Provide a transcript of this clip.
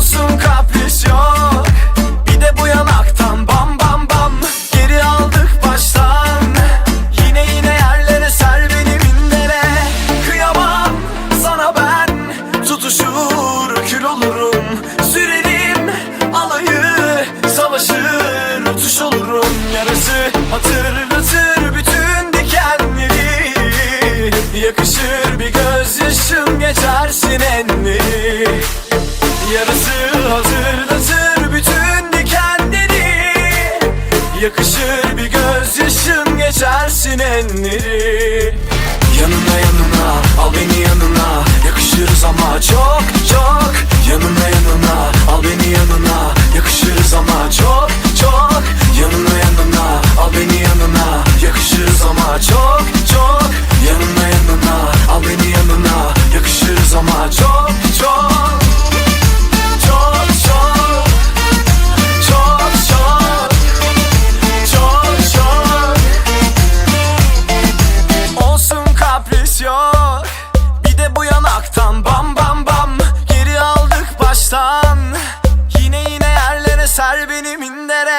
olsun kapris yok. Bir de bu yanaktan bam bam bam. Geri aldık baştan. Yine yine yerlere ser beni mindere Kıyamam sana ben. Tutuşur kül olurum. Sürerim alayı Savaşır tuş olurum. Yarası hatırlatır bütün dikenleri. Yakışır bir gözyaşım geçer. Yakışır bir gözyaşım geçersin enleri. Yanına yanına al beni yanına. Yakışırız ama çok çok. Yanına yanına Ser beni mindere